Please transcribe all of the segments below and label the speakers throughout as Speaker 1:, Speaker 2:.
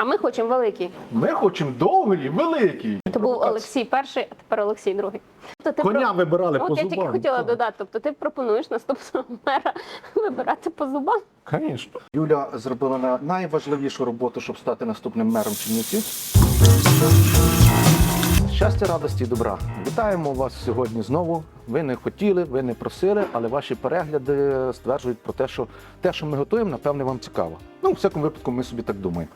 Speaker 1: А ми хочемо великий.
Speaker 2: Ми хочемо довгий великий.
Speaker 1: То був Олексій перший, а тепер Олексій другий. Тобто ти
Speaker 2: Коня
Speaker 1: про-
Speaker 2: вибирали
Speaker 1: От
Speaker 2: по
Speaker 1: я
Speaker 2: зубам.
Speaker 1: тільки хотіла додати. Тобто ти пропонуєш наступного мера вибирати по зубам.
Speaker 2: Звісно. Юля зробила на- найважливішу роботу, щоб стати наступним мером Чернівців. Щастя, радості і добра. Вітаємо вас сьогодні знову. Ви не хотіли, ви не просили, але ваші перегляди стверджують про те, що те, що ми готуємо, напевне, вам цікаво. Ну, в всякому випадку, ми собі так думаємо.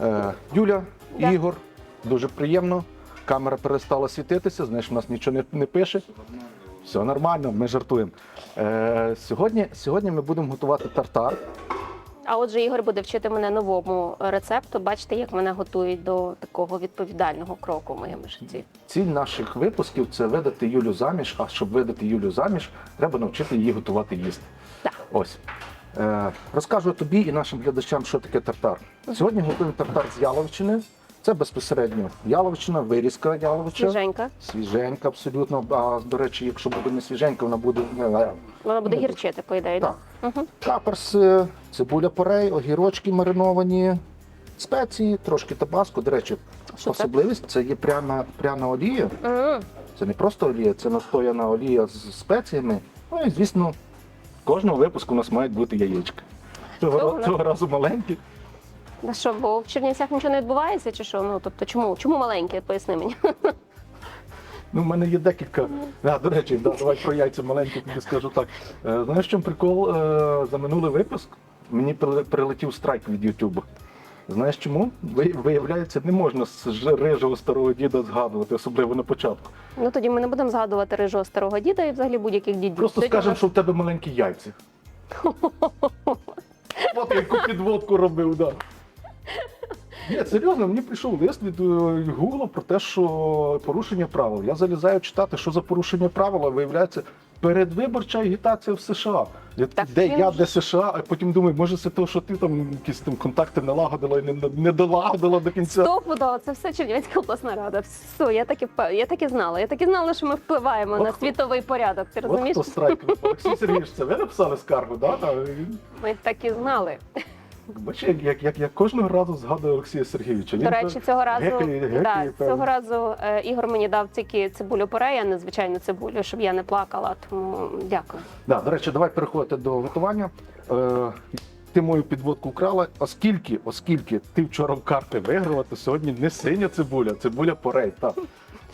Speaker 2: Е, Юля,
Speaker 1: Да.
Speaker 2: Ігор, дуже приємно. Камера перестала світитися, знаєш, у нас нічого не, не пише. Все нормально, ми жартуємо. Е, сьогодні, сьогодні ми будемо готувати тартар.
Speaker 1: А отже, Ігор буде вчити мене новому рецепту. Бачите, як мене готують до такого відповідального кроку в моєму житті.
Speaker 2: Ціль наших випусків це видати Юлю заміж. А щоб видати Юлю заміж, треба навчити її готувати їсти.
Speaker 1: Так.
Speaker 2: Ось. Е, розкажу тобі і нашим глядачам, що таке тартар. Сьогодні готуємо тартар з яловичини. Це безпосередньо яловичина, вирізка яловича.
Speaker 1: Свіженька.
Speaker 2: Свіженька, абсолютно. А до речі, якщо буде не свіженька, вона буде е,
Speaker 1: Вона буде гірчити, по ідеї.
Speaker 2: Так.
Speaker 1: Угу.
Speaker 2: Каперси, цибуля порей, огірочки мариновані, спеції, трошки табаско. До речі,
Speaker 1: Що
Speaker 2: особливість це є пряна, пряна олія.
Speaker 1: Угу.
Speaker 2: Це не просто олія, це настояна олія з спеціями. Ну і звісно, кожного випуску у нас мають бути яєчка. Цього, Цього, цього разу маленькі.
Speaker 1: А що, бо в Чернівцях нічого не відбувається, чи що? Ну тобто, чому? Чому маленькі? Поясни мені.
Speaker 2: Ну, в мене є декілька. А, до речі, да, давай про яйця маленькі тобі скажу так. Е, знаєш, в чому прикол? Е, за минулий випуск мені прилетів страйк від Ютубу. Знаєш чому? Ви- Виявляється, не можна з рижого старого діда згадувати, особливо на початку.
Speaker 1: Ну тоді ми не будемо згадувати рижого старого діда і взагалі будь-яких дідів.
Speaker 2: Просто
Speaker 1: Тоді
Speaker 2: скажемо, що в тебе маленькі яйця. От яку підводку робив, да. Ні, серйозно, мені прийшов лист від е, Гугла про те, що порушення правил. Я залізаю читати, що за порушення правил, а виявляється, передвиборча агітація в США. Я
Speaker 1: Так,
Speaker 2: де я, де США, а потім думаю, може це те, що ти там якісь там контакти налагодила і не, не долагодила до кінця.
Speaker 1: Стопудово, це все Чернівецька обласна рада. Все, я так і впев- я так і знала. Я так і знала, що ми впливаємо
Speaker 2: От
Speaker 1: на
Speaker 2: хто-
Speaker 1: світовий порядок. Ти
Speaker 2: От
Speaker 1: розумієш?
Speaker 2: хто страйк. Олексій Сергійович, це ви написали скаргу, да?
Speaker 1: Ми так і знали.
Speaker 2: Бачиш, як, як, як я кожного разу згадую Олексія Сергійовича.
Speaker 1: До речі, цього разу
Speaker 2: гекає, гекає,
Speaker 1: да,
Speaker 2: певно.
Speaker 1: цього разу е, Ігор мені дав тільки цибулю порей, а не звичайну цибулю, щоб я не плакала. Тому дякую.
Speaker 2: Да, до речі, давай переходити до готування. Е, ти мою підводку вкрала, оскільки, оскільки ти вчора в карти виграла, то сьогодні не синя цибуля, цибуля порей. Так.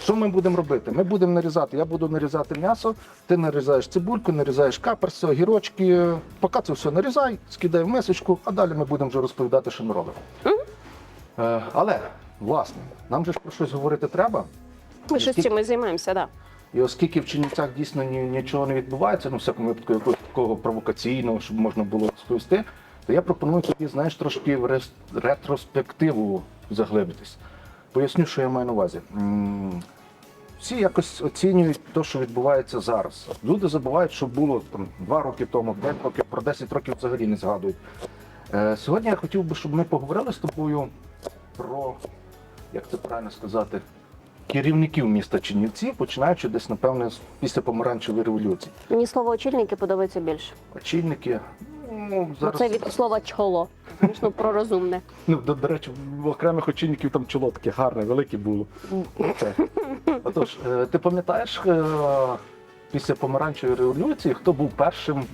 Speaker 2: Що ми будемо робити? Ми будемо нарізати. Я буду нарізати м'ясо, ти нарізаєш цибульку, нарізаєш каперси, огірочки. Поки це все нарізай, скидай в мисочку, а далі ми будемо вже розповідати, що ми робимо. Е, але, власне, нам же ж про щось говорити треба.
Speaker 1: Ми щось
Speaker 2: Скільки-
Speaker 1: чимось займаємося, так.
Speaker 2: І оскільки в Чернівцях дійсно ні, нічого не відбувається, ну в всякому випадку якогось такого провокаційного, щоб можна було розповісти, то я пропоную тобі, знаєш, трошки в рес- ретроспективу заглибитись. Поясню, що я маю на увазі. Всі якось оцінюють те, що відбувається зараз. Люди забувають, що було там два роки тому, п'ять років, про 10 років взагалі не згадують. Е, сьогодні я хотів би, щоб ми поговорили з тобою про, як це правильно сказати, керівників міста Чернівці, починаючи десь, напевне, з- після помаранчевої революції.
Speaker 1: Мені слово очільники подобається більше.
Speaker 2: Очільники. Ну, зараз,
Speaker 1: це від слова чоло. Ну, про розумне.
Speaker 2: ну, до, до речі, в окремих очільників там чоло таке гарне, велике було. Це. Отож, е, ти пам'ятаєш е, після помаранчевої революції, хто був першим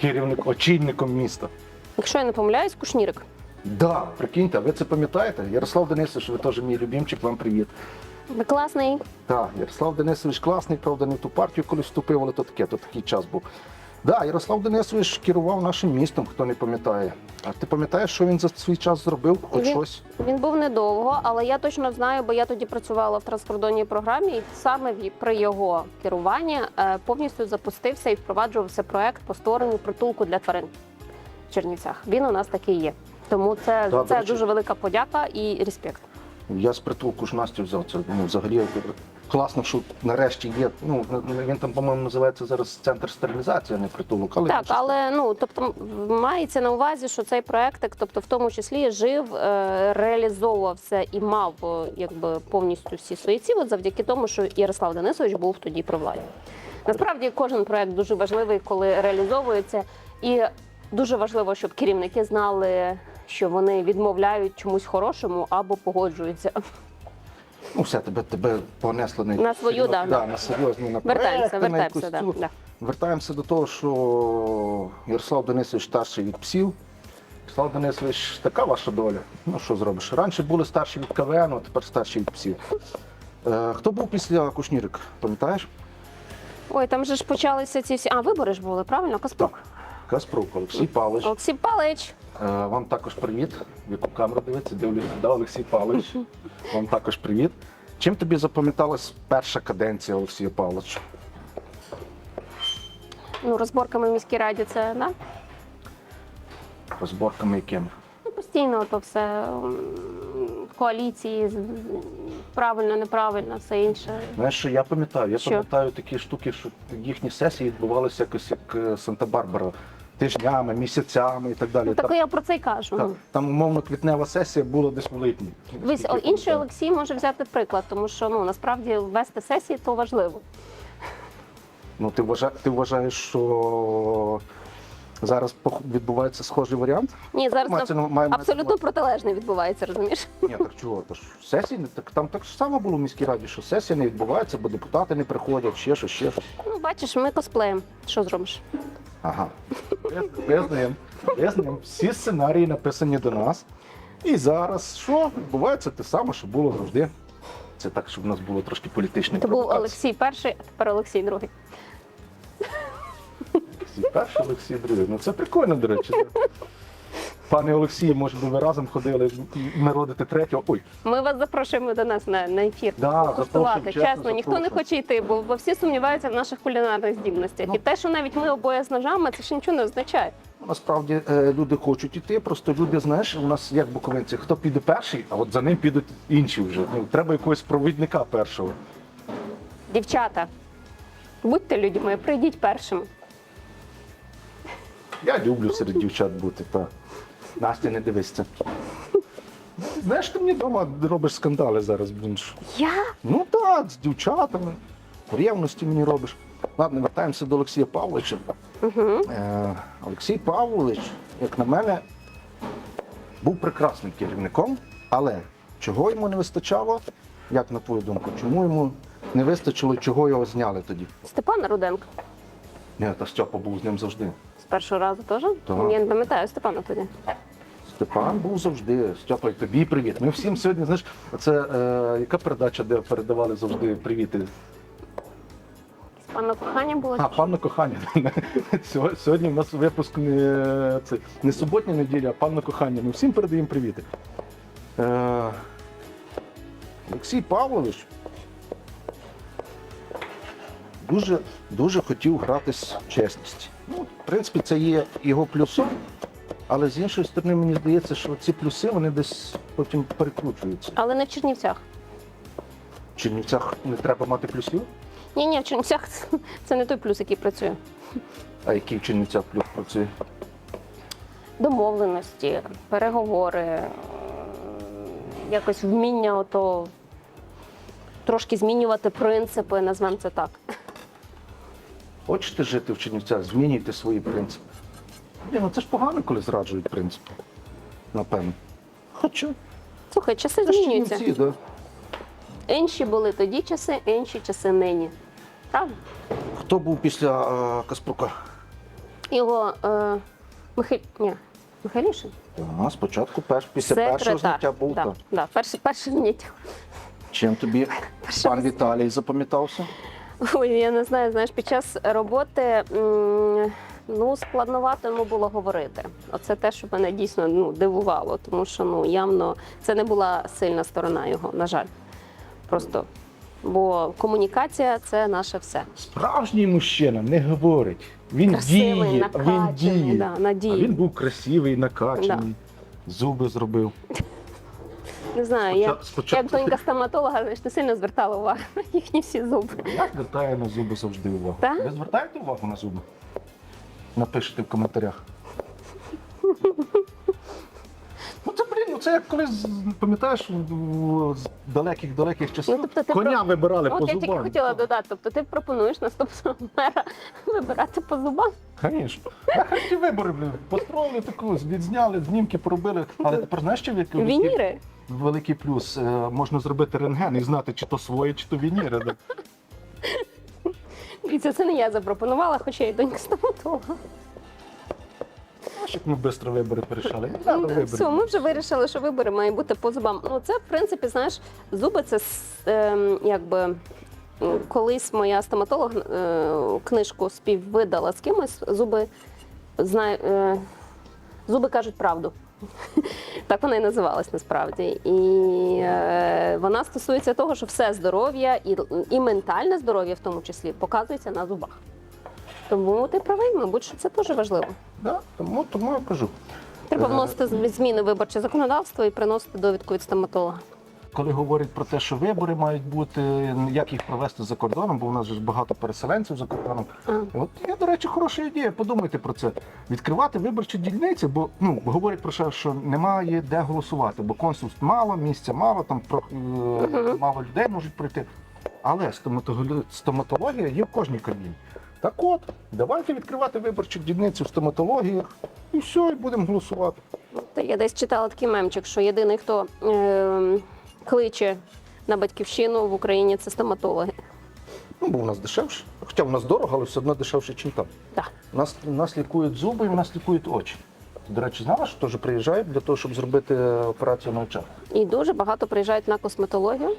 Speaker 2: керівником, очільником міста?
Speaker 1: Якщо я не помиляюсь, кушнірик.
Speaker 2: Да, прикиньте, ви це пам'ятаєте? Ярослав Денисович, ви теж мій любимчик, вам привіт.
Speaker 1: Ви класний.
Speaker 2: Так, Ярослав Денисович класний, правда, не в ту партію, коли вступив, але то таке, то такий час був. Да, Ярослав Денисович керував нашим містом, хто не пам'ятає. А ти пам'ятаєш, що він за свій час зробив? Хоч
Speaker 1: Він-
Speaker 2: щось?
Speaker 1: Він був недовго, але я точно знаю, бо я тоді працювала в транскордонній програмі, і саме при його керуванні е, повністю запустився і впроваджувався проект по створенню притулку для тварин в Чернівцях. Він у нас такий є. Тому це,
Speaker 2: Да,
Speaker 1: це дуже велика подяка і респект.
Speaker 2: Я з притулку ж Настю взяв. Це ну, взагалі класно, що нарешті є. Ну, він там, по-моєму, називається зараз центр стерилізації, а не притулок. Але
Speaker 1: Так, але ну тобто мається на увазі, що цей проект, тобто в тому числі жив, е, реалізовувався і мав е, якби повністю всі свої ці, от завдяки тому, що Ярослав Денисович був тоді при владі. Насправді кожен проект дуже важливий, коли реалізовується, і дуже важливо, щоб керівники знали, що вони відмовляють чомусь хорошому або погоджуються.
Speaker 2: Ну, все, тебе, тебе понесло на,
Speaker 1: На свою, да.
Speaker 2: да, на серйозні на
Speaker 1: Вертаємося,
Speaker 2: проекти, на
Speaker 1: вертаємося.
Speaker 2: якусь
Speaker 1: Да,
Speaker 2: цю.
Speaker 1: да.
Speaker 2: Вертаємося до того, що Ярослав Денисович старший від псів. Ярослав Денисович, така ваша доля. Ну що зробиш? Раніше були старші від КВН, а тепер старші від псів. Е, хто був після Кушнірик, пам'ятаєш?
Speaker 1: Ой, там же ж почалися ці всі. А, вибори ж були, правильно? Каспрук.
Speaker 2: Каспрук, Олексій Павлович.
Speaker 1: Олексій Палич.
Speaker 2: Е, Вам також привіт. В яку камеру дивиться, дивлюся, да, Олексій Павлович. Вам також привіт. Чим тобі запам'яталась перша каденція Олексія Павловича?
Speaker 1: Ну, розборками в міській раді це да?
Speaker 2: Розборками якими?
Speaker 1: Ну, постійно то все м, коаліції, з- з- правильно, неправильно, все інше.
Speaker 2: Знаєш, що я пам'ятаю? Я
Speaker 1: Що?
Speaker 2: пам'ятаю такі штуки, що їхні сесії відбувалися якось як е, Санта-Барбара. Тижнями, місяцями і так далі.
Speaker 1: Ну, так
Speaker 2: там,
Speaker 1: я про це й кажу.
Speaker 2: так, там умовно квітнева сесія була десь в липні. Вись о,
Speaker 1: інший. Олексій може взяти приклад, тому що ну насправді вести сесії то важливо.
Speaker 2: Ну, ти, вважа... ти вважаєш, що зараз відбувається схожий варіант?
Speaker 1: Ні, зараз
Speaker 2: Мається на- має-
Speaker 1: абсолютно
Speaker 2: на-
Speaker 1: протилежне відбувається, розумієш?
Speaker 2: Ні, так чого? То ж сесії не так там так само було в міській раді, що сесія не відбувається, бо депутати не приходять, ще щось, ще щось.
Speaker 1: Ну, бачиш, ми косплеєм. Що зробиш?
Speaker 2: Ага. Визнаємо. Всі сценарії написані до нас. І зараз що? Відбувається те саме, що було завжди. Це так, щоб у нас було трошки політичної
Speaker 1: Це був. Олексій перший, а тепер Олексій другий.
Speaker 2: Олексій перший, Олексій другий. Ну це прикольно, до речі. Пане Олексій, може би ви разом ходили, ми родити третього. Ой,
Speaker 1: Ми вас запрошуємо до нас на, на ефір.
Speaker 2: Да, запрошуємо, чесно,
Speaker 1: Чесно, ніхто не
Speaker 2: запрошуємо.
Speaker 1: хоче йти, бо, бо всі сумніваються в наших кулінарних здібностях.
Speaker 2: Ну.
Speaker 1: І те, що навіть ми обоє з ножами, це ще нічого не означає.
Speaker 2: насправді е, люди хочуть іти, просто люди, знаєш, у нас як буковинці, хто піде перший, а от за ним підуть інші вже. Ну, треба якогось провідника першого.
Speaker 1: Дівчата, будьте людьми, прийдіть першими.
Speaker 2: Я люблю серед дівчат бути, так. Настя, не дивись це. Знаєш, ти мені вдома робиш скандали зараз, блін. що-
Speaker 1: Я?
Speaker 2: Ну так, з дівчатами. Рівності мені робиш. Ладно, вертаємося до Олексія Павловича.
Speaker 1: Угу.
Speaker 2: Е, Олексій Павлович, як на мене, був прекрасним керівником, але чого йому не вистачало, як на твою думку, чому йому не вистачило, чого його зняли тоді?
Speaker 1: Степана Руденко.
Speaker 2: Ні, та Стьопа був з ним завжди.
Speaker 1: З першого разу теж?
Speaker 2: Так.
Speaker 1: Я не пам'ятаю Степана тоді.
Speaker 2: Степан був завжди. Степа, і тобі привіт. Ми всім сьогодні, знаєш, це е, яка передача, де передавали завжди привіти?
Speaker 1: Панна кохання було.
Speaker 2: А, панно кохання. Сьогодні в нас випуск не, це, не суботня неділя, а панно кохання. Ми всім передаємо привіти. Е, Олексій Павлович дуже, дуже хотів гратись в чесність. Ну, в принципі, це є його плюсом, але з іншої сторони, мені здається, що ці плюси вони десь потім перекручуються.
Speaker 1: Але не в Чернівцях.
Speaker 2: В Чернівцях не треба мати плюсів,
Speaker 1: Ні, ні, в Чернівцях це не той плюс, який працює.
Speaker 2: а який в Чернівцях плюс працює?
Speaker 1: Домовленості, переговори, якось вміння ото трошки змінювати принципи, назвемо це так.
Speaker 2: Хочете жити в Чернівцях, змінюйте свої принципи. Ні, ну це ж погано, коли зраджують принципи. Напевно. Хоча.
Speaker 1: Слухай, часи
Speaker 2: Це ж
Speaker 1: змінюються.
Speaker 2: Чернівці, да.
Speaker 1: Інші були тоді часи, інші часи нині. Правда?
Speaker 2: Хто був після е, Каспрука?
Speaker 1: Його е, Михайль... Ні, Михайлішин.
Speaker 2: А, спочатку перш, після першого зняття був.
Speaker 1: Да,
Speaker 2: так.
Speaker 1: да, перше, перше зняття.
Speaker 2: Чим тобі пан Віталій запам'ятався?
Speaker 1: Ой, я не знаю, знаєш, під час роботи ну, складновато йому було говорити. Оце те, що мене дійсно ну, дивувало, тому що ну, явно це не була сильна сторона його, на жаль. Просто. Бо комунікація це наше все.
Speaker 2: Справжній мужчина не говорить. Він
Speaker 1: Красивий,
Speaker 2: діє, він діє.
Speaker 1: да,
Speaker 2: А він був красивий, накачаний, зуби зробив.
Speaker 1: Не знаю, я
Speaker 2: Спочат- спочатку-
Speaker 1: як донька стоматолога, знаєш, ти сильно звертала увагу на їхні всі зуби.
Speaker 2: Я звертаю на зуби завжди увагу.
Speaker 1: Так?
Speaker 2: Ви звертаєте увагу на зуби? Напишіть в коментарях. Ну це блін, ну це як колись, пам'ятаєш, з далеких далеких часів
Speaker 1: Ну, тобто
Speaker 2: коня
Speaker 1: про-
Speaker 2: вибирали
Speaker 1: От
Speaker 2: по
Speaker 1: я тільки хотіла додати. Тобто ти пропонуєш наступного мера вибирати по зубам.
Speaker 2: Звісно. Ті вибори, блін, построїли таку, відзняли, знімки поробили. Але тепер знаєш, що який
Speaker 1: Вініри.
Speaker 2: великий плюс? Е, Можна зробити рентген і знати, чи то своє, чи то вініри.
Speaker 1: це не я запропонувала, хоча я й донька стоматолога.
Speaker 2: Знаєш, як ми швидко вибори. Не треба вибори.
Speaker 1: Все, ми вже вирішили, що вибори мають бути по зубам. Ну, це, в принципі, знаєш, зуби це ем, якби. Колись моя стоматолог е, книжку співвидала з кимось, зуби знає, е, зуби кажуть правду. Так вона і називалась насправді. І е, вона стосується того, що все здоров'я і, і ментальне здоров'я в тому числі показується на зубах. Тому ти правий, мабуть, що це дуже важливо.
Speaker 2: Да, тому, тому я кажу.
Speaker 1: Треба
Speaker 2: Е,
Speaker 1: вносити зміни в виборче законодавство і приносити довідку від стоматолога.
Speaker 2: Коли говорять про те, що вибори мають бути, як їх провести за кордоном, бо у нас же ж багато переселенців за кордоном.
Speaker 1: А.
Speaker 2: От є, до речі, хороша ідея. Подумайте про це. Відкривати виборчі дільниці, бо ну говорять про те, що немає де голосувати, бо консульств мало, місця мало, там про е, мало людей можуть прийти. Але стоматологія є в кожній країні. Так от, давайте відкривати виборчі дільниці в стоматологіях, і все, і будемо голосувати.
Speaker 1: Та я десь читала такий мемчик, що єдиний, хто е, кличе на батьківщину в Україні, це стоматологи.
Speaker 2: Ну, бо у нас дешевше. Хоча в нас дорого, але все одно дешевше, ніж там.
Speaker 1: Так.
Speaker 2: У нас, у нас лікують зуби і в нас лікують очі. До речі, знала, що теж приїжджають для того, щоб зробити операцію на очах.
Speaker 1: І дуже багато приїжджають на косметологію.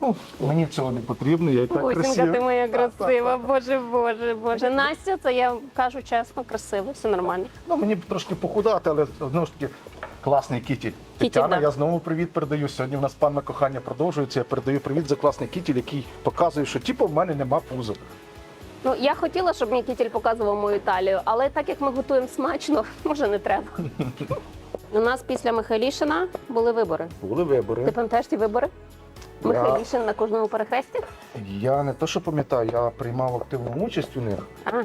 Speaker 2: Ну, мені цього не потрібно, я і так
Speaker 1: Бусінка, ти моя красива, боже, боже, боже. Настя, це я кажу чесно, красиво, все нормально.
Speaker 2: Ну, мені б трошки похудати, але знову ж таки класний кітіль. Тетяна,
Speaker 1: да.
Speaker 2: я знову привіт передаю. Сьогодні в нас панна кохання продовжується. Я передаю привіт за класний кітіль, який показує, що типу в мене нема пуза.
Speaker 1: Ну, я хотіла, щоб мій кітіль показував мою талію, але так як ми готуємо смачно, може не треба. У нас після Михайлішина були вибори.
Speaker 2: Були вибори.
Speaker 1: Ти пам'ятаєш ті вибори? Михайлішин на кожному перехресті?
Speaker 2: Я не то, що пам'ятаю, я приймав активну участь у них.
Speaker 1: А,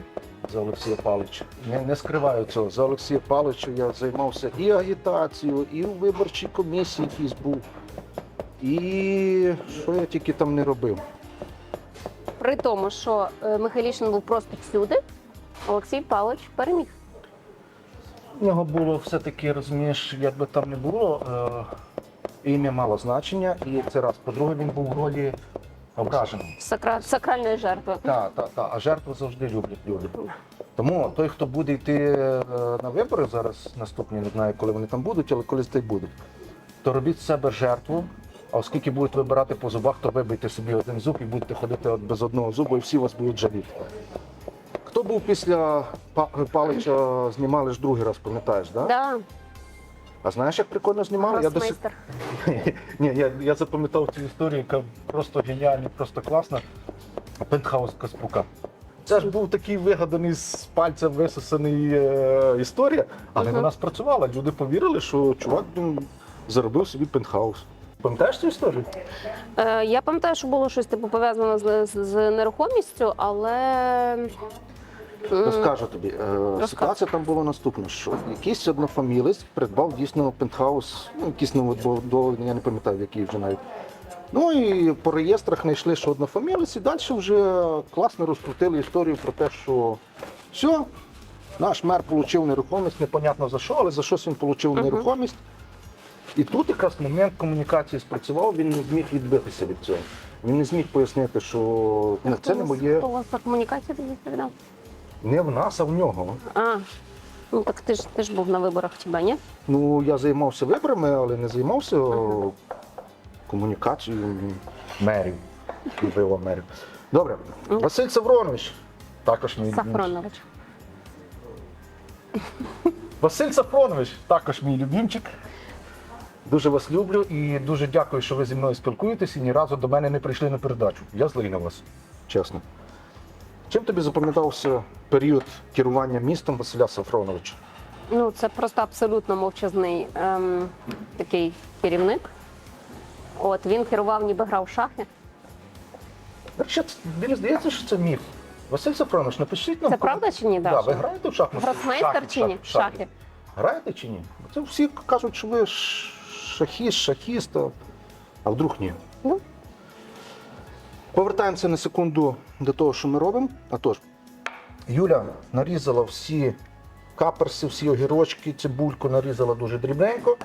Speaker 2: за Олексія Павловича. Не, не скриваю цього. За Олексія Павловича я займався і агітацією, і у виборчій комісії якийсь був. І що я тільки там не робив.
Speaker 1: при тому, що е, Михайлішин був просто всюди, Олексій Павлович переміг.
Speaker 2: У нього було все-таки, розумієш, як би там не було, е, ім'я мало значення, і це раз. По-друге, він був в ролі ображеного.
Speaker 1: Сакра... Сакральної жертви.
Speaker 2: Так, так, так. А жертву завжди люблять люди. Тому той, хто буде йти е, на вибори зараз, наступні, не знаю, коли вони там будуть, але колись й будуть, то робіть з себе жертву. А оскільки будуть вибирати по зубах, то вибийте собі один зуб і будете ходити от без одного зубу, і всі вас будуть жаліти. Хто був після Па- Палича, знімали ж другий раз, пам'ятаєш, да?
Speaker 1: Да,
Speaker 2: А знаєш, як прикольно знімали? Я до сих-
Speaker 1: гросмейстер.
Speaker 2: ні, я, я запам'ятав цю історію, яка просто геніальна, просто класна. Пентхаус Каспрука. Це ж був такий вигаданий з пальця висосаний е, історія, але
Speaker 1: Мгм.
Speaker 2: вона спрацювала. Люди повірили, що чувак блін, заробив собі пентхаус. Пам'ятаєш цю історію?
Speaker 1: Е, я пам'ятаю, що було щось типу пов'язано з, з, з нерухомістю, але м,
Speaker 2: Розкажу тобі. Е, ситуація там була наступна, що якийсь однофамілець придбав дійсно пентхаус, ну, якийсь новодобудований, я не пам'ятаю, який вже навіть. Ну і по реєстрах знайшли, що однофамілець, і далі вже класно розкрутили історію про те, що все, наш мер отримав нерухомість, непонятно за що, але за щось він отримав нерухомість. І тут якраз момент комунікації спрацював, він не зміг відбитися від цього. Він не зміг пояснити, що ну, це не моє,
Speaker 1: Хто у вас за комунікацію тоді відповідав?
Speaker 2: Не в нас, а в нього.
Speaker 1: А, ну так ти ж ти ж був на виборах хіба, ні?
Speaker 2: Ну, я займався виборами, але не займався о, комунікацією мерів. Любила мерів. Добре.
Speaker 1: Ну.
Speaker 2: Василь Савронович. Також мій.
Speaker 1: Сафронович.
Speaker 2: Василь Сафронович, також мій любимчик. Дуже вас люблю і дуже дякую, що ви зі мною спілкуєтесь і ні разу до мене не прийшли на передачу. Я злий на вас, чесно. Чим тобі запам'ятався період керування містом Василя Сафроновича?
Speaker 1: Ну, це просто абсолютно мовчазний ем, такий керівник. От він керував, ніби грав в шахи.
Speaker 2: Це- мені здається, що це міф. Василь Сафронович, напишіть нам.
Speaker 1: Це правда чи ні,
Speaker 2: Да, ви граєте в шахмати?
Speaker 1: Гросмейстер чи ні?
Speaker 2: шахи. Граєте чи ні? Це всі кажуть, що ви ш- шахіст, шахіст, а- а вдруг ні.
Speaker 1: Ну.
Speaker 2: Повертаємося на секунду до того, що ми робимо. А тож, Юля нарізала всі каперси, всі огірочки, цибульку нарізала дуже дрібненько.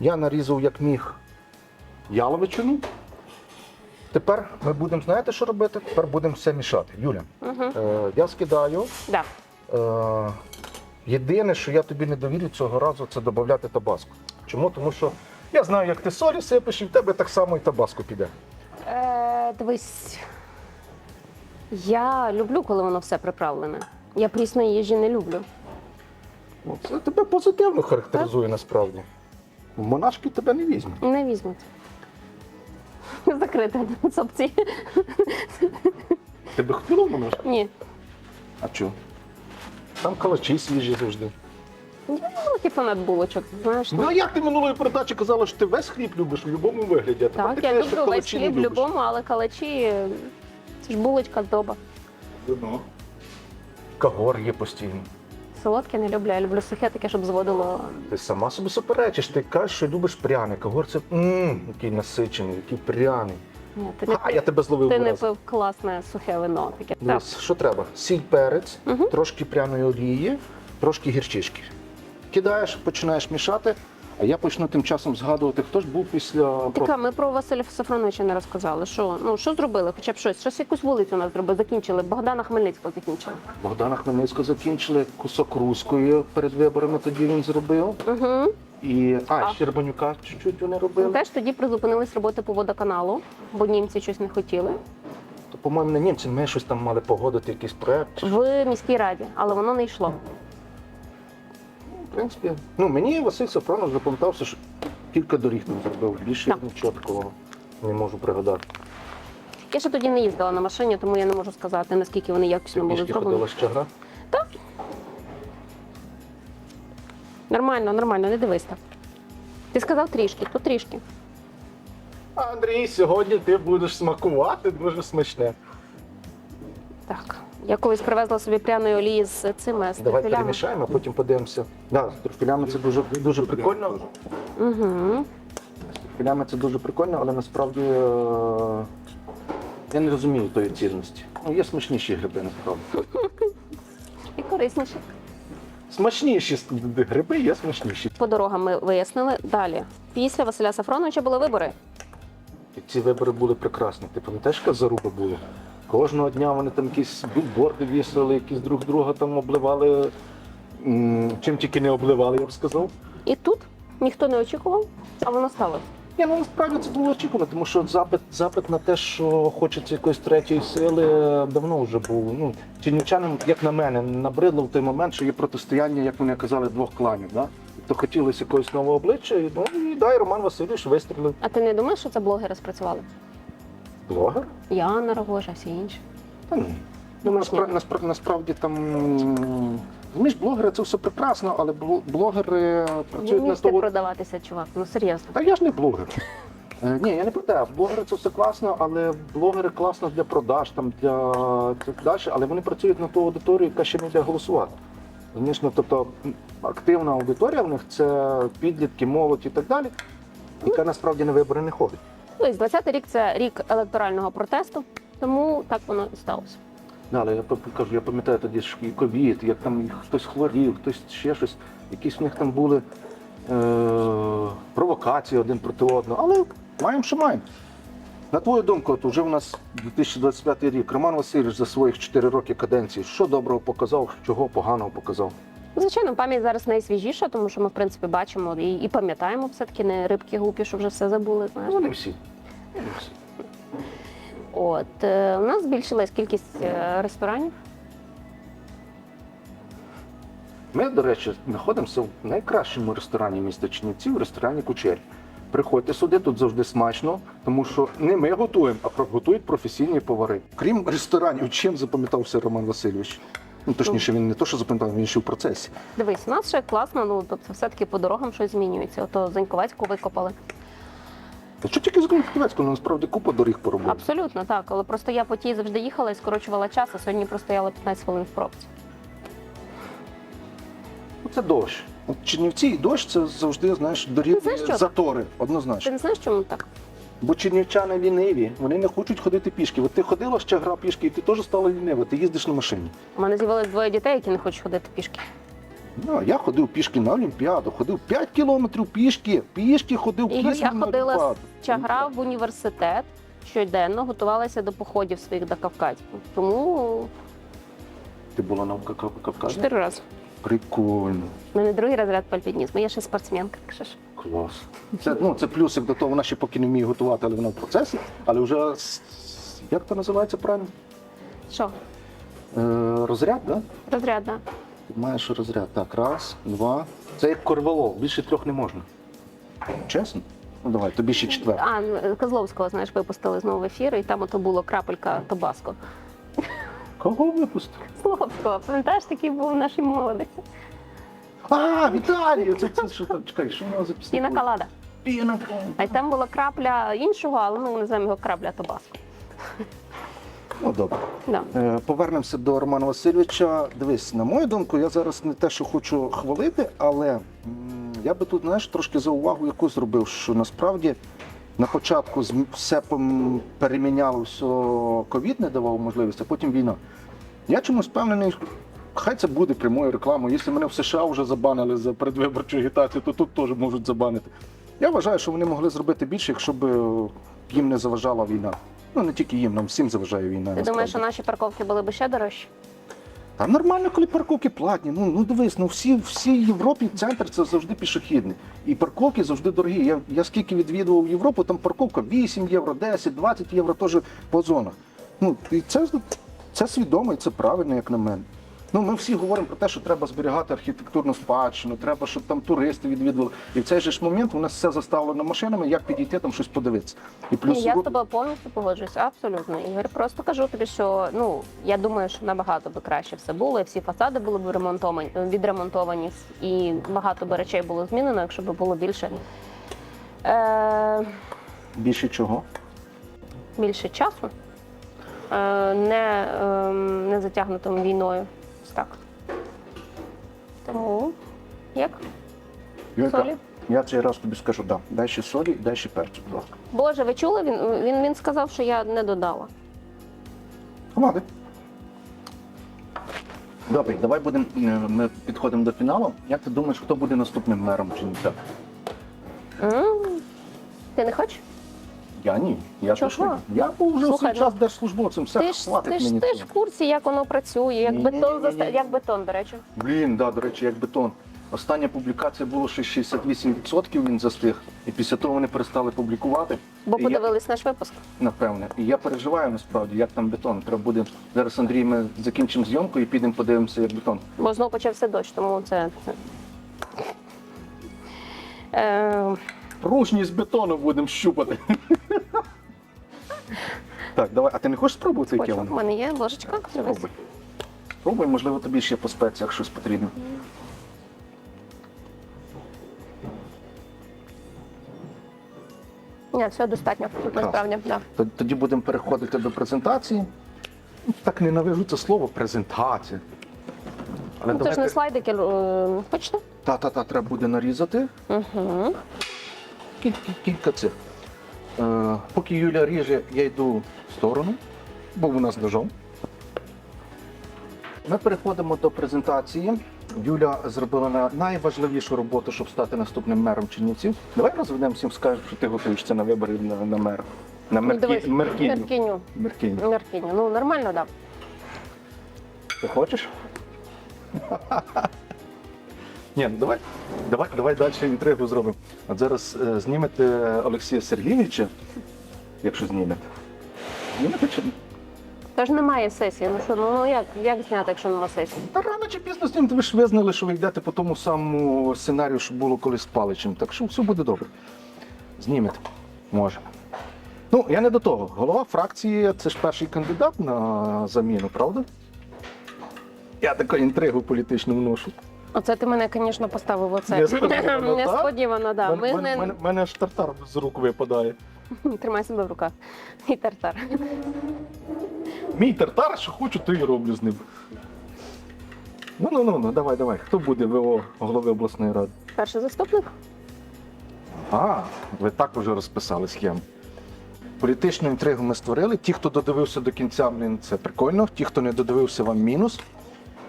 Speaker 2: Я нарізав як міг яловичину. Тепер ми будемо, знаєте, що робити? Тепер будемо все мішати. Юля,
Speaker 1: Угу.
Speaker 2: е, я скидаю.
Speaker 1: Да.
Speaker 2: Е, єдине, що я тобі не довірю цього разу, це додати табаску. Чому? Тому що я знаю, як ти солі сипеш, і в тебе так само і табаско піде.
Speaker 1: Дивись. Я люблю, коли воно все приправлене. Я прісної їжі не люблю.
Speaker 2: Ну, Це тебе позитивно характеризує насправді. Монашки тебе не візьмуть.
Speaker 1: Не візьмуть. Закрити з опції.
Speaker 2: Ти би хотіла в монашки?
Speaker 1: Ні.
Speaker 2: А чого? Там калачі свіжі завжди.
Speaker 1: Я великий фанат булочок, знаєш.
Speaker 2: Ну а як ти минулої передачі казала, що ти весь хліб любиш в будь-якому вигляді? А тепер
Speaker 1: Так, я
Speaker 2: кажеш, що
Speaker 1: люблю весь
Speaker 2: калачі не
Speaker 1: хліб в
Speaker 2: любиш.
Speaker 1: будь-якому, але калачі це ж булочка здоба.
Speaker 2: Вино. Кагор є постійно.
Speaker 1: Солодке не люблю, я люблю сухе, таке, щоб зводило.
Speaker 2: Ти сама собі суперечиш, ти кажеш, що любиш пряник. Кагор це мм, який насичений, який пряний.
Speaker 1: Ні, ти не,
Speaker 2: А я тебе зловив
Speaker 1: ти не пив класне сухе вино. Таке. Так.
Speaker 2: Дивись, що треба? Сіль, перець,
Speaker 1: Мгм.
Speaker 2: трошки пряної олії, трошки гірчички. Кидаєш, починаєш мішати, а я почну тим часом згадувати, хто ж був після
Speaker 1: Така, ми про Василя Сафроновича не розказали. Що, ну, що зробили? Хоча б щось. Щось якусь вулицю у нас зробили, закінчили. Богдана Хмельницького закінчили.
Speaker 2: Богдана Хмельницького закінчили кусок руської перед виборами. Тоді він зробив.
Speaker 1: Угу.
Speaker 2: І а,
Speaker 1: А.
Speaker 2: Щербанюка чуть-чуть вони робили.
Speaker 1: Теж тоді призупинились роботи по водоканалу, бо німці щось не хотіли.
Speaker 2: То, по-моєму, не німці, ми щось там мали погодити, якийсь проект.
Speaker 1: В міській раді, але воно не йшло.
Speaker 2: В принципі, ну мені Василь Сафронов запам'ятався, що кілька доріг там зробив. Більше я
Speaker 1: Так.
Speaker 2: нічого такого не можу пригадати.
Speaker 1: Я ще тоді не їздила на машині, тому я не можу сказати, наскільки вони якісно були зроблені.
Speaker 2: ходила з чагра?
Speaker 1: Нормально, нормально, не дивись так. Ти сказав трішки, то трішки.
Speaker 2: Андрій, сьогодні ти будеш смакувати дуже смачне.
Speaker 1: Так. Я колись привезла собі пряної олії з цими з
Speaker 2: Давай
Speaker 1: трюфелями.
Speaker 2: перемішаємо, а потім подивимося. Да, з трофілями це дуже, дуже прикольно.
Speaker 1: Угу.
Speaker 2: З трофілями це дуже прикольно, але насправді е, я не розумію тої цінності. Ну, є смачніші гриби, насправді.
Speaker 1: І корисніше.
Speaker 2: Смачніші с- гриби є смачніші.
Speaker 1: По дорогам ми вияснили. Далі. Після Василя Сафроновича були вибори.
Speaker 2: І ці вибори були прекрасні. Ти пам'ятаєш, яка заруба була? Кожного дня вони там якісь білборди вісили, якісь друг друга там обливали. Чим тільки не обливали, я б сказав.
Speaker 1: І тут ніхто не очікував, а воно сталося.
Speaker 2: Ні, ну насправді це було очікувано, тому що запит, запит на те, що хочеться якоїсь третьої сили, давно вже був. Ну, чинівчанам, як на мене, набридло в той момент, що є протистояння, як вони казали, двох кланів. Да? То хотілося якогось нового обличчя, і, ну і да, і Роман Васильович вистрілив.
Speaker 1: А ти не думаєш, що це блогери спрацювали?
Speaker 2: Блогер?
Speaker 1: Яна Рогожа, всі інші.
Speaker 2: Та ні. Ну,
Speaker 1: Думаєш,
Speaker 2: наспра- насправді там. м, Розумієш, блогери це все прекрасно, але блогери працюють на того.
Speaker 1: продаватися, чувак. Ну серйозно.
Speaker 2: Та я ж не блогер. Е, Ні, я не про те. Блогери це все класно, але блогери класно для продаж, там для так далі, але вони працюють на ту аудиторію, яка ще не йде голосувати. Розумієш, ну, тобто активна аудиторія в них це підлітки, молодь і так далі, яка насправді на вибори не ходить.
Speaker 1: Тобто 20-й рік це рік електорального протесту, тому так воно і сталося.
Speaker 2: Да, але я кажу, я пам'ятаю тоді ж і ковід, як там хтось хворів, хтось ще щось. Якісь в них там були е- провокації один проти одного. Але маємо, що маємо. На твою думку, от уже в нас 2025 рік Роман Васильович за своїх 4 роки каденції, що доброго показав, чого поганого показав.
Speaker 1: Звичайно, пам'ять зараз найсвіжіша, тому що ми, в принципі, бачимо і, і пам'ятаємо все-таки не рибки глупі, що вже все забули. Знаєш.
Speaker 2: Ну, не всі.
Speaker 1: От е, у нас збільшилась кількість е, ресторанів.
Speaker 2: Ми, до речі, знаходимося в найкращому ресторані міста Чернівці, в ресторані Кучері. Приходьте сюди, тут завжди смачно, тому що не ми готуємо, а готують професійні повари. Крім ресторанів, чим запам'ятався Роман Васильович? Ну, точніше, він не то, що запам'ятав, він ще в процесі.
Speaker 1: Дивись, у нас ще класно, ну тобто, все-таки по дорогам щось змінюється. Ото Заньковецьку викопали.
Speaker 2: Та що тільки з Гонківецького, насправді купа доріг поробили.
Speaker 1: Абсолютно так. Але просто я по тій завжди їхала і скорочувала час, а сьогодні простояла 15 хвилин в пробці.
Speaker 2: Ну, Це дощ. От Чернівці і дощ це завжди, знаєш,
Speaker 1: Ну, знаєш що?
Speaker 2: затори,
Speaker 1: Ти
Speaker 2: однозначно.
Speaker 1: не знаєш, чому так?
Speaker 2: Бо чернівчани ліниві, вони не хочуть ходити пішки. От ти ходила ще гра пішки, і ти теж стала лінива, ти їздиш на машині.
Speaker 1: У мене з'явилось двоє дітей, які не хочуть ходити пішки.
Speaker 2: Ну, я ходив пішки на Олімпіаду, ходив 5 кілометрів пішки, пішки ходив пішки
Speaker 1: я
Speaker 2: на
Speaker 1: ходила
Speaker 2: Олімпіаду.
Speaker 1: з чагра в університет щоденно, готувалася до походів своїх до Кавказів. Тому
Speaker 2: Ти була на Кав- Кавказі?
Speaker 1: чотири рази.
Speaker 2: Прикольно,
Speaker 1: У мене другий розряд по альпінізму. Я ще спортсменка. якщо що.
Speaker 2: клас. Це, ну, це плюсик до того, вона ще поки не вміє готувати, але вона в процесі. Але вже, с- с- як це називається правильно?
Speaker 1: Що?
Speaker 2: Е, розряд, так? Да?
Speaker 1: Розряд, да.
Speaker 2: Ти маєш розряд. Так, раз, два. Це як корвалол, більше трьох не можна. Чесно? Ну давай, тобі ще четвертий.
Speaker 1: А, ну, Козловського, знаєш, випустили знову в ефір, і там ото було крапелька Тобаско.
Speaker 2: Кого випустив?
Speaker 1: Козловського, пам'ятаєш, такий був в нашій молодості.
Speaker 2: А, Віталій! Це, це що там? Чекай, що у нього за
Speaker 1: Піна
Speaker 2: пісня?
Speaker 1: Калада.
Speaker 2: Піна.
Speaker 1: А й там була крапля іншого, але ми називаємо його крапля Тобаско.
Speaker 2: Ну добре.
Speaker 1: Да.
Speaker 2: Е, Повернемося до Романа Васильовича. Дивись, на мою думку, я зараз не те, що хочу хвалити, але м, я би тут, знаєш, трошки за увагу яку зробив, що насправді на початку все пом- переміняло, все ковід не давав можливість, а потім війна. Я чомусь впевнений, хай це буде прямою рекламою. Якщо мене в США вже забанили за передвиборчу агітацію, то тут теж можуть забанити. Я вважаю, що вони могли зробити більше, якщо б е, їм не заважала війна. Ну не тільки їм, нам всім заважає війна.
Speaker 1: Ти думаєш, що наші парковки були б ще дорожчі?
Speaker 2: Та нормально, коли парковки платні. Ну, ну дивись, ну всі, всі Європі центр це завжди пішохідний. І парковки завжди дорогі. Я, я скільки відвідував Європу, там парковка 8 євро, 10, 20 євро теж по зонах. Ну, і це, це свідомо і це правильно, як на мене. Ну, ми всі говоримо про те, що треба зберігати архітектурну спадщину, треба, щоб там туристи відвідували. І в цей же ж момент у нас все заставлено машинами, як підійти там щось подивитися. І плюс
Speaker 1: я з тобою повністю погоджуюся, абсолютно. Ігор, просто кажу тобі, що ну я думаю, що набагато би краще все було, і всі фасади були б ремонтовані, відремонтовані, і багато би речей було змінено, якщо б було більше. Е,
Speaker 2: більше чого.
Speaker 1: більше часу, е, не, е, не затягнутим війною. Тому як?
Speaker 2: Юлька,
Speaker 1: Солі?
Speaker 2: я цей раз тобі скажу, да. дай ще солі, дай ще перцю, будь ласка.
Speaker 1: Боже, ви чули? Він, він, він сказав, що я не додала.
Speaker 2: Команди. Добре, давай будемо. е, Ми підходимо до фіналу. Як ти думаєш, хто буде наступним мером чи не так?
Speaker 1: М? Ти не хочеш?
Speaker 2: Я ні. Я
Speaker 1: Чого?
Speaker 2: точно. Я був вже
Speaker 1: Слухай,
Speaker 2: свій час держслужбовцем. Все
Speaker 1: ти ж,
Speaker 2: хватить
Speaker 1: ти ж,
Speaker 2: мені
Speaker 1: ти ж в курсі, як воно працює, як
Speaker 2: Ні-ні-ні-ні-ні.
Speaker 1: бетон заста... як бетон, до речі.
Speaker 2: Блін, да, до речі, як бетон. Остання публікація було ще 68% він застиг. І після того вони перестали публікувати.
Speaker 1: Бо
Speaker 2: І я-
Speaker 1: подивились наш випуск.
Speaker 2: Напевне. І я переживаю насправді, як там бетон. Треба буде. Зараз Андрій, ми закінчимо зйомку і підемо подивимося, як бетон.
Speaker 1: Бо знову почався дощ, тому це. це. Е,
Speaker 2: З бетону будемо щупати. Так, давай. А ти не хочеш спробувати яке
Speaker 1: хочу. У
Speaker 2: воно?
Speaker 1: мене є ложечка. Дивись.
Speaker 2: Спробуй. Спробуй, можливо, тобі ще по спеціях щось потрібно.
Speaker 1: Ні, все достатньо. Насправді, да.
Speaker 2: Т- Тоді будемо переходити до презентації. Так ненавижу це слово презентація. Але
Speaker 1: Ну, це ж не слайдики. е, Хочете?
Speaker 2: Та-та-та, треба буде нарізати.
Speaker 1: Угу.
Speaker 2: Кілька, кілька цих. Е, поки Юля ріже, я йду в сторону, бо вона з ножом. Ми переходимо до презентації. Юля зробила на- найважливішу роботу, щоб стати наступним мером Чернівців. Давай розведемо всім, скажемо, що ти готуєшся на вибори на, на мера. На
Speaker 1: Ну, дивись,
Speaker 2: меркіню.
Speaker 1: Меркіню.
Speaker 2: Меркіню.
Speaker 1: Меркіню. Ну, нормально, так.
Speaker 2: Ти хочеш? Ні, ну давай, давай, давай далі інтригу зробимо. От зараз е, знімете Олексія Сергійовича, якщо знімете. Знімете чи ні?
Speaker 1: Тож немає сесії. Ну що, ну, ну як, як зняти, якщо нема сесії?
Speaker 2: Та рано чи пізно знімете, ви ж визнали, що ви йдете по тому самому сценарію, що було колись з Паличем. Так що все буде добре. Знімете. Може. Ну, я не до того. Голова фракції це ж перший кандидат на заміну, правда? Я таку інтригу політичну вношу.
Speaker 1: Оце ти мене, звісно, поставив оце.
Speaker 2: Несподівано, так?
Speaker 1: Несподівано, да. Ми
Speaker 2: Мен-
Speaker 1: не...
Speaker 2: мене, мене аж тартар з рук випадає.
Speaker 1: Тримай себе в руках. І тартар.
Speaker 2: Мій тартар, що хочу, то і роблю з ним. Ну, ну, ну, ну, давай, давай. Хто буде ВО голови обласної ради?
Speaker 1: Перший заступник.
Speaker 2: А, ви так вже розписали схему. Політичну інтригу ми створили. Ті, хто додивився до кінця, блін, це прикольно. Ті, хто не додивився, вам мінус.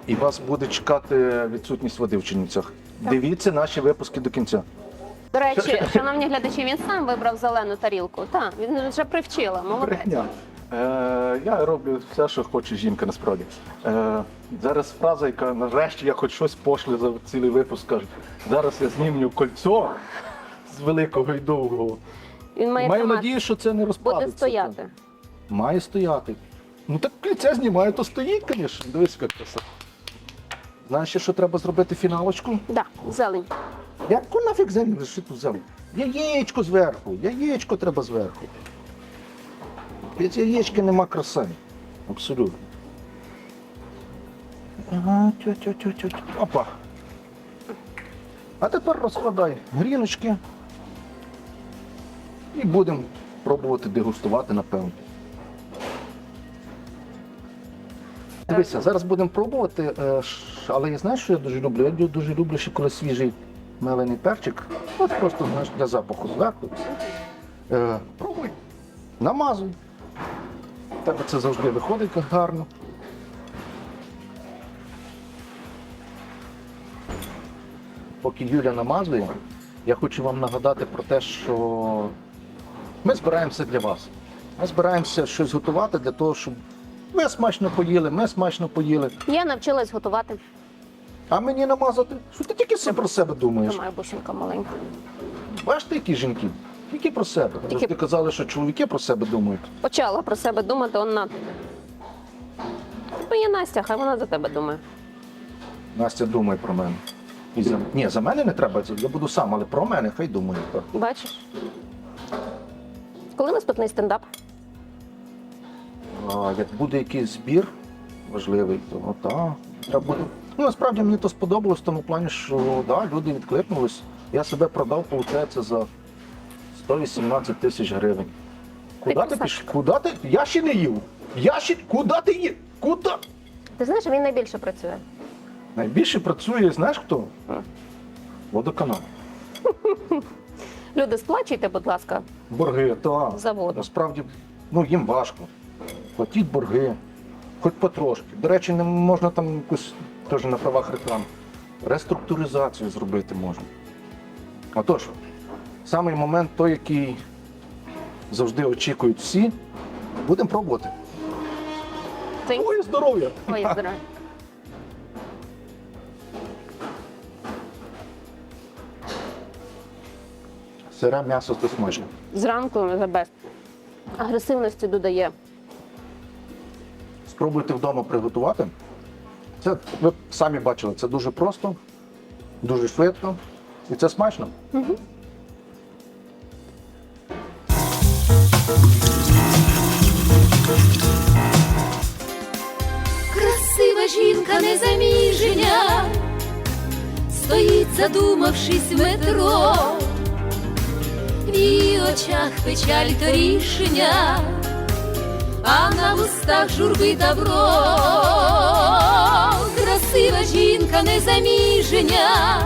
Speaker 2: І вас буде чекати відсутність води в Чернівцях. Дивіться наші випуски до кінця.
Speaker 1: До речі, шановні глядачі, він сам вибрав зелену тарілку. Так, він вже привчила. Молодець.
Speaker 2: Брехня. Е, я роблю все, що хоче жінка насправді. Е, зараз фраза, яка нарешті я хоч щось пошле за цілий випуск кажу. Зараз я знімлю кольцо з великого і довгого.
Speaker 1: Він має
Speaker 2: Маю
Speaker 1: тримати.
Speaker 2: надію, що це не розпадеться.
Speaker 1: буде стояти.
Speaker 2: Має стояти. Ну так кільця знімаю, то стоїть, звісно. Дивись, яка краса. Знаєш, що треба зробити фіналочку?
Speaker 1: Да, зелень.
Speaker 2: Яку нафіг землю лишити землю? Яєчко зверху, яєчко треба зверху. Без яєчки нема краси. Абсолютно. Ага, тю тю тю тю тю Опа. А тепер розкладай гріночки. І будемо пробувати дегустувати, напевно. Дивися, зараз будемо пробувати, е, але я знаю, що я дуже люблю. Я дуже люблю ще коли свіжий мелений перчик. От просто знаєш, для запаху зверху. Е, пробуй, намазуй. Тебе це завжди виходить гарно. Поки Юля намазує, я хочу вам нагадати про те, що ми збираємося для вас. Ми збираємося щось готувати для того, щоб ви смачно поїли, ми смачно поїли.
Speaker 1: Я навчилась готувати.
Speaker 3: А мені намазати? Що ти тільки все про себе думаєш?
Speaker 1: Немає бусинка маленька.
Speaker 3: Бачите, які жінки? Тільки про себе.
Speaker 1: Тільки-
Speaker 3: Тільки... казали, що чоловіки про себе думають.
Speaker 1: Почала про себе думати, он на. Твоя Настя, хай вона за тебе думає.
Speaker 3: Настя думає про мене. І за... Ні, за мене не треба, я буду сам, але про мене хай думає. Так.
Speaker 1: Бачиш? Коли наступний стендап?
Speaker 3: А як буде якийсь збір важливий, то так, треба буде. Ну, насправді мені то сподобалось в тому плані, що да, люди відкликнулись. Я себе продав, виходить, за 118 тисяч гривень. Куди ти пішов? Куди ти? Я ще не їв. Я ще куди ти їв? Куди?
Speaker 1: Ти знаєш, він найбільше працює.
Speaker 3: Найбільше працює, знаєш хто? Водоканал.
Speaker 1: Люди, сплачуйте, будь ласка,
Speaker 3: Борги, так.
Speaker 1: за воду.
Speaker 3: Насправді, ну їм важко. Платіть борги, хоч потрошки. До речі, не можна там якусь теж на правах реклам. Реструктуризацію зробити можна. Отож, самий момент той, який завжди очікують всі, будемо пробувати. Твоє здоров'я!
Speaker 1: твоє здоров'я.
Speaker 3: Сире м'ясо це смачно.
Speaker 1: Зранку the best. Агресивності додає.
Speaker 3: Спробуйте вдома приготувати. Це ви самі бачили, це дуже просто, дуже швидко і це смачно.
Speaker 4: Красива жінка незаміження, стоїть, задумавшись в метро, в її очах печаль то рішення, а на вустах журби добро. Красива жінка незаміження,